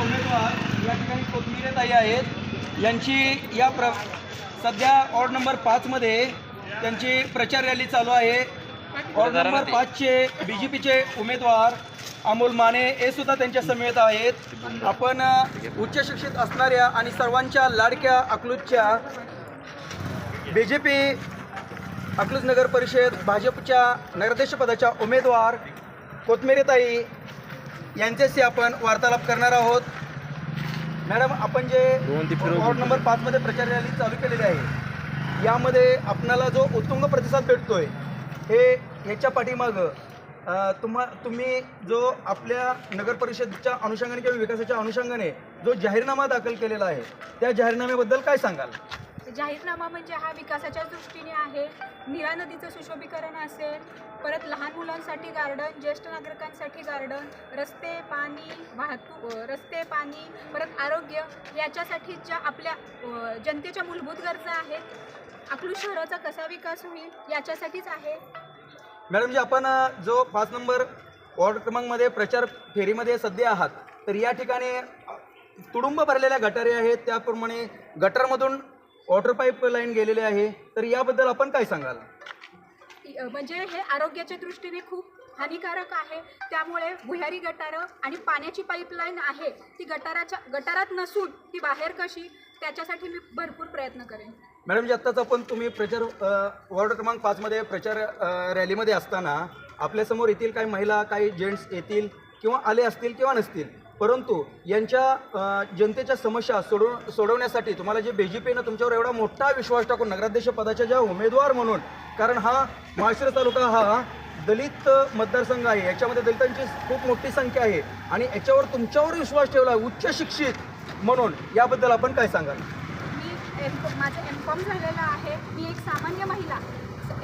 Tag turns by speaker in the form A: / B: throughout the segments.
A: उमेदवार या ठिकाणी कोथमिरे ताई आहेत. यांची या प्र सध्या वॉर्ड नंबर पाचमध्ये त्यांची प्रचार रॅली चालू आहे. वॉर्ड नंबर पाचचे बी जे पीचे उमेदवार अमोल माने हे सुद्धा त्यांच्या समेत आहेत. आपण उच्च शिक्षित असणाऱ्या आणि सर्वांच्या लाडक्या अकलूजच्या बी जे पी अकलूज नगर परिषद भाजपच्या नगराध्यक्षपदाच्या उमेदवार कोथमिरेताई यांच्याशी आपण वार्तालाप करणार आहोत. मॅडम आपण जे वॉर्ड नंबर पाचमध्ये प्रचार रॅली चालू केलेली आहे यामध्ये आपणाला जो उत्तुंग प्रतिसाद भेटतोय हे ह्याच्या पाठीमागं तुम्हा तुम्ही जो आपल्या नगर परिषदच्या अनुषंगाने किंवा विकासाच्या अनुषंगाने जो जाहीरनामा दाखल केलेला आहे त्या जाहीरनाम्याबद्दल काय सांगाल?
B: जाहीरनामा म्हणजे हा विकासाच्या दृष्टीने आहे. नीरा नदीचं सुशोभीकरण असेल परत लहान मुलांसाठी गार्डन ज्येष्ठ नागरिकांसाठी गार्डन रस्ते पाणी वाहतूक रस्ते पाणी परत आरोग्य याच्यासाठी ज्या आपल्या जनतेच्या मूलभूत गरजा आहेत अकलूज शहराचा कसा विकास होईल याच्यासाठीच आहे.
A: मॅडम जी आपण जो पाच नंबर वॉर्ड क्रमांकमध्ये प्रचार फेरीमध्ये सध्या आहात तर या ठिकाणी तुडुंब भरलेल्या गटारी आहेत. त्याप्रमाणे गटरमधून वॉटर पाईप लाईन गेलेले आहे. तर याबद्दल आपण काय सांगाल?
B: म्हणजे हे आरोग्याच्या दृष्टीने खूप हानिकारक आहे. त्यामुळे भुयारी गटारं आणि पाण्याची पाईपलाईन आहे ती गटाराच्या गटारात नसून ती बाहेर कशी त्याच्यासाठी मी भरपूर प्रयत्न करेन.
A: मॅडम जी आत्ताच आपण तुम्ही प्रचार वॉर्ड क्रमांक पाचमध्ये प्रचार रॅलीमध्ये असताना आपल्यासमोर येथील काही महिला काही जेंट्स येतील किंवा आले असतील किंवा नसतील. परंतु यांच्या जनतेच्या समस्या सोडव सोडवण्यासाठी तुम्हाला जे बीजेपीनं तुमच्यावर एवढा मोठा विश्वास टाकून नगराध्यक्ष पदाच्या ज्या उमेदवार म्हणून कारण हा माळशिरस तालुका हा दलित मतदारसंघ आहे याच्यामध्ये दलितांची खूप मोठी संख्या आहे आणि याच्यावर तुमच्यावर विश्वास ठेवला आहे, उच्च शिक्षित म्हणून याबद्दल आपण काय सांगाल?
B: मी एम माझं एम कॉम झालेलं आहे. मी एक सामान्य महिला.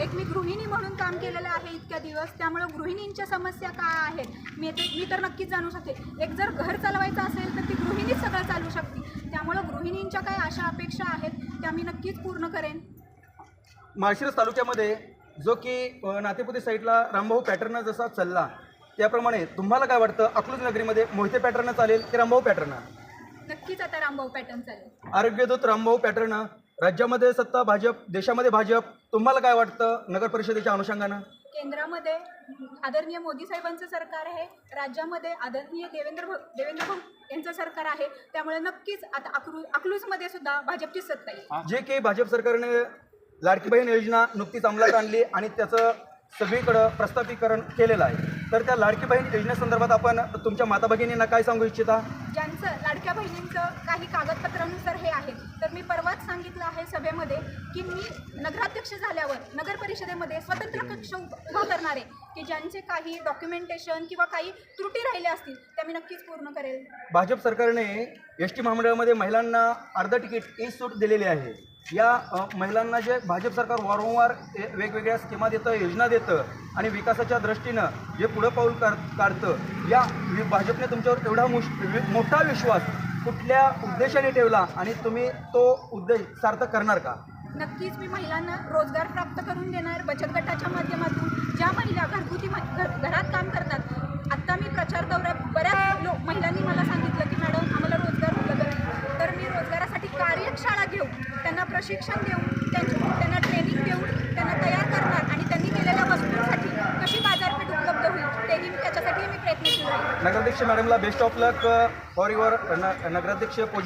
B: एक मी गृहिणी म्हणून काम केलेलं आहे इतक्या दिवस त्यामुळं गृहिणींच्या समस्या काय आहेत मी ते मी तर नक्कीच जाणू शकते एक जर घर चालवायचं असेल तर ती गृहिणीच सगळं चालू शकते. त्यामुळं गृहिणींच्या काय आशा अपेक्षा आहेत त्या मी नक्कीच पूर्ण करेन.
A: माळशिरस तालुक्यामध्ये जो की नातेपुते साईडला रामभाऊ पॅटर्न जसा चालला त्याप्रमाणे तुम्हाला काय वाटतं अकलूज नगरीमध्ये मोहिते पॅटर्न चालेल की रामभाऊ पॅटर्न?
B: नक्कीच आता रामभाऊ पॅटर्न चालेल.
A: आरोग्यदूत रामभाऊ पॅटर्न राज्यामध्ये सत्ता भाजप देशामध्ये भाजप तुम्हाला काय वाटतं नगर परिषदेच्या अनुषंगानं?
B: केंद्रामध्ये आदरणीय मोदी साहेबांचं सरकार आहे राज्यामध्ये आदरणीय देवेंद्र भ- देवेंद्र भाऊ यांचं सरकार आहे त्यामुळे नक्कीच आता अकलू अकलूजमध्ये सुद्धा भाजपची सत्ता येईल.
A: जे काही भाजप सरकारने लाडकी बहीण योजना नुकतीच अंमलात आणली आणि त्याचं सगळीकडं प्रस्थापिकरण केलेलं आहे. तर त्या लाडकी बहीण योजनेसंदर्भात आपण तुमच्या माता भगिनींना काय सांगू इच्छिता?
B: ज्यांचं लाडक्या बहिणींचं काही कागदपत्रानुसार हे आहे तर मी परवाच सांगितलं आहे सभेमध्ये की मी नगराध्यक्ष झाल्यावर नगर परिषदेमध्ये स्वतंत्र कक्ष उभ- करणार आहे. की ज्यांचे काही डॉक्युमेंटेशन किंवा काही त्रुटी राहिल्या असतील त्या मी नक्कीच पूर्ण करेल.
A: भाजप सरकारने एस टी महामंडळामध्ये महिलांना अर्ध तिकीट ई सूट दिलेली आहे. या महिलांना जे भाजप सरकार वारंवार वेगवेगळ्या स्कीमा देतं योजना देतं आणि विकासाच्या दृष्टीनं जे पुढं पाऊल काढ काढतं या भाजपने तुमच्यावर एवढा मोठा विश्वास कुठल्या उद्देशाने ठेवला आणि तुम्ही तो उद्देश सार्थ करणार का?
B: नक्कीच मी महिलांना रोजगार प्राप्त करून देणार बचत गटाच्या माध्यमातून. ज्या महिला घरगुती घरात काम करतात. आत्ता मी प्रचार दौऱ्यात बऱ्याच लोक महिलांनी मला सांगितलं की मॅडम आम्हाला रोजगार उपलब्ध तर मी रोजगारासाठी कार्यशाळा घेऊन त्यांना प्रशिक्षण देऊन त्यांची त्यांना ट्रेनिंग देऊन त्यांना तयार करणार आणि त्यांनी केलेल्या वस्तूंसाठी कशी बाजारपेठ उपलब्ध होईल तेही मी त्याच्यासाठी मी प्रयत्नशील राहील
A: नगराध्यक्ष मॅडमला best of luck for your नगराध्यक्ष पोझिशन